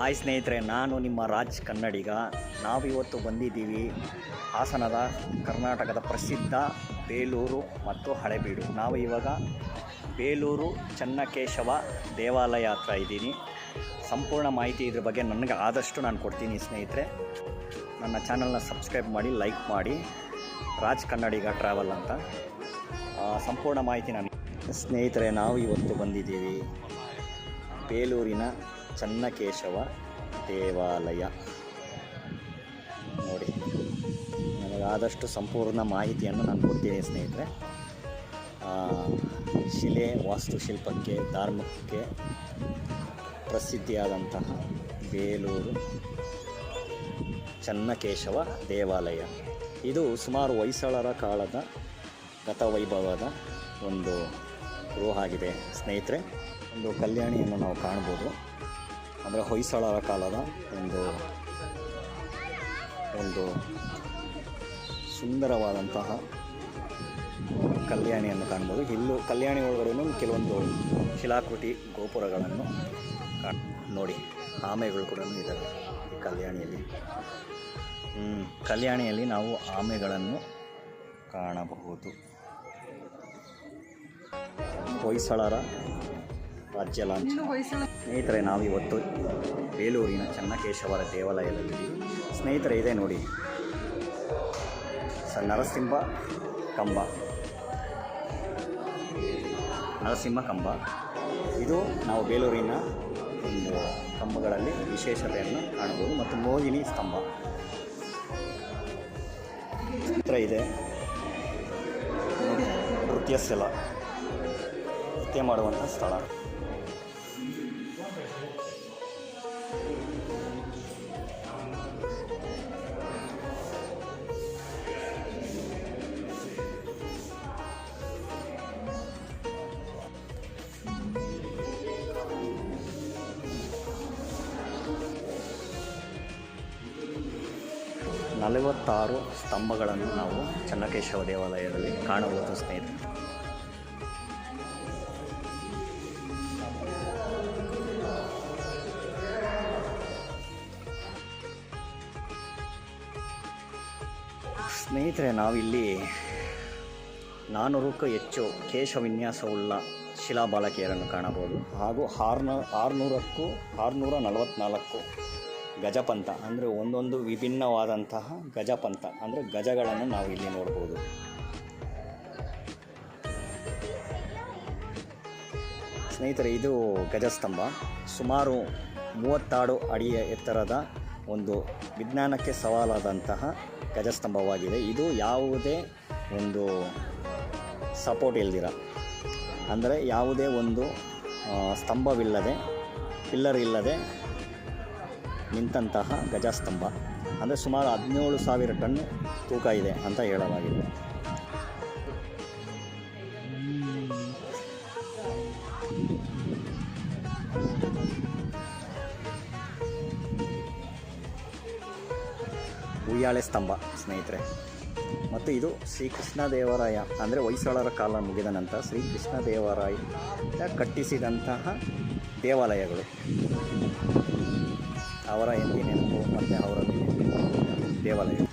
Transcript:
Hi ಸ್ನೇಹಿತರೆ, ನಾನು ನಿಮ್ಮ ರಾಜ್ ಕನ್ನಡಿಗ. ನಾವಿವತ್ತು ಬಂದಿದ್ದೀವಿ ಹಾಸನದ ಕರ್ನಾಟಕದ ಪ್ರಸಿದ್ಧ ಬೇಲೂರು ಮತ್ತು ಹಳೆಬೀಡು. ನಾವು ಇವಾಗ ಬೇಲೂರು ಚನ್ನಕೇಶವ ದೇವಾಲಯ ಹತ್ರ ಇದ್ದೀನಿ. ಸಂಪೂರ್ಣ ಮಾಹಿತಿ ಇದ್ರ ಬಗ್ಗೆ ನನಗೆ ಆದಷ್ಟು ನಾನು ಕೊಡ್ತೀನಿ ಸ್ನೇಹಿತರೆ. ನನ್ನ ಚಾನಲ್ನ ಸಬ್ಸ್ಕ್ರೈಬ್ ಮಾಡಿ, ಲೈಕ್ ಮಾಡಿ. ರಾಜ್ ಕನ್ನಡಿಗ ಟ್ರಾವೆಲ್ ಅಂತ. ಸಂಪೂರ್ಣ ಮಾಹಿತಿ ನಾನು ಸ್ನೇಹಿತರೆ ನಾವು ಇವತ್ತು ಬಂದಿದ್ದೀವಿ ಬೇಲೂರಿನ ಚನ್ನಕೇಶವ ದೇವಾಲಯ. ನೋಡಿ ನನಗಾದಷ್ಟು ಸಂಪೂರ್ಣ ಮಾಹಿತಿಯನ್ನು ನಾನು ಕೊಡ್ತೀನಿ ಸ್ನೇಹಿತರೆ. ಶಿಲೆ ವಾಸ್ತುಶಿಲ್ಪಕ್ಕೆ, ಧಾರ್ಮಿಕಕ್ಕೆ ಪ್ರಸಿದ್ಧಿಯಾದಂತಹ ಬೇಲೂರು ಚನ್ನಕೇಶವ ದೇವಾಲಯ. ಇದು ಸುಮಾರು ಹೊಯ್ಸಳರ ಕಾಲದ ಗತವೈಭವದ ಒಂದು ಗೃಹ ಆಗಿದೆ ಸ್ನೇಹಿತರೆ. ಒಂದು ಕಲ್ಯಾಣಿಯನ್ನು ನಾವು ಕಾಣ್ಬೋದು. ಅಂದರೆ ಹೊಯ್ಸಳರ ಕಾಲದ ಒಂದು ಒಂದು ಸುಂದರವಾದಂತಹ ಕಲ್ಯಾಣಿಯನ್ನು ಕಾಣ್ಬೋದು. ಇಲ್ಲೂ ಕಲ್ಯಾಣಿ ಒಳಗಡೆ ಕೆಲವೊಂದು ಶಿಲಾಕೃತಿ ಗೋಪುರಗಳನ್ನು ನೋಡಿ, ಆಮೆಗಳು ಕೂಡ ಇದ್ದಾವೆ ಕಲ್ಯಾಣಿಯಲ್ಲಿ. ಕಲ್ಯಾಣಿಯಲ್ಲಿ ನಾವು ಆಮೆಗಳನ್ನು ಕಾಣಬಹುದು. ಹೊಯ್ಸಳರ ರಾಜ್ಯ ಲಾಂಛನ ಸ್ನೇಹಿತರೆ, ನಾವಿವತ್ತು ಬೇಲೂರಿನ ಚನ್ನಕೇಶವರ ದೇವಾಲಯದಲ್ಲಿ ಸ್ನೇಹಿತರೆ, ಇದೆ ನೋಡಿ. ಸ ನರಸಿಂಹ ಕಂಬ. ನರಸಿಂಹ ಕಂಬ. ಇದು ನಾವು ಬೇಲೂರಿನ ಒಂದು ಕಂಬಗಳಲ್ಲಿ ವಿಶೇಷತೆಯನ್ನು ಕಾಣಬಹುದು. ಮತ್ತು ಮೋಹಿನಿ ಸ್ತಂಭ. ಚಿತ್ರ ಇದೆ. ನೃತ್ಯ ಸ್ಥಳ ನೃತ್ಯ ಮಾಡುವಂಥ ಸ್ಥಳ. ನಲವತ್ತಾರು ಸ್ತಂಭಗಳನ್ನು ನಾವು ಚನ್ನಕೇಶವ ದೇವಾಲಯದಲ್ಲಿ ಕಾಣಬಹುದು ಸ್ನೇಹಿತರೆ. ಸ್ನೇಹಿತರೆ, ನಾವಿಲ್ಲಿ ನಾನ್ನೂರಕ್ಕೂ ಹೆಚ್ಚು ಕೇಶ ವಿನ್ಯಾಸವುಳ್ಳ ಶಿಲಾಬಾಲಕಿಯರನ್ನು ಕಾಣಬಹುದು ಹಾಗೂ ಆರ್ನ ಆರುನೂರಕ್ಕೂ ಆರುನೂರ ನಲವತ್ತ್ನಾಲ್ಕು ಗಜಪಂಥ ಅಂದರೆ ಒಂದೊಂದು ವಿಭಿನ್ನವಾದಂತಹ ಗಜಪಂಥ ಅಂದರೆ ಗಜಗಳನ್ನು ನಾವು ಇಲ್ಲಿ ನೋಡ್ಬೋದು. ಸ್ನೇಹಿತರೆ, ಇದು ಗಜಸ್ತಂಭ. ಸುಮಾರು ಮೂವತ್ತಾರು ಅಡಿಯ ಎತ್ತರದ ಒಂದು ವಿಜ್ಞಾನಕ್ಕೆ ಸವಾಲಾದಂತಹ ಗಜಸ್ತಂಭವಾಗಿದೆ. ಇದು ಯಾವುದೇ ಒಂದು ಸಪೋರ್ಟ್ ಇಲ್ದಿರ. ಅಂದರೆ ಯಾವುದೇ ಒಂದು ಸ್ತಂಭವಿಲ್ಲದೆ ಪಿಲ್ಲರ್ ಇಲ್ಲದೆ ನಿಂತಹ ಗಜಸ್ತಂಭ. ಅಂದರೆ ಸುಮಾರು ಹದಿನೇಳು ಸಾವಿರ ಟನ್ ತೂಕ ಇದೆ ಅಂತ ಹೇಳಲಾಗಿದೆ. ಉಯ್ಯಾಳೆ ಸ್ತಂಭ, ಸ್ನೇಹಿತರೆ. ಮತ್ತು ಇದು ಶ್ರೀಕೃಷ್ಣ ದೇವರಾಯ ಅಂದರೆ ಹೊಯ್ಸಳರ ಕಾಲ ಮುಗಿದ ನಂತರ ಶ್ರೀಕೃಷ್ಣ ದೇವರಾಯ ಕಟ್ಟಿಸಿದಂತಹ ದೇವಾಲಯಗಳು. ಅವರ ಎಂದಿ ನೆನಪು ಮತ್ತು ಅವರ ದೇವಾಲಯ.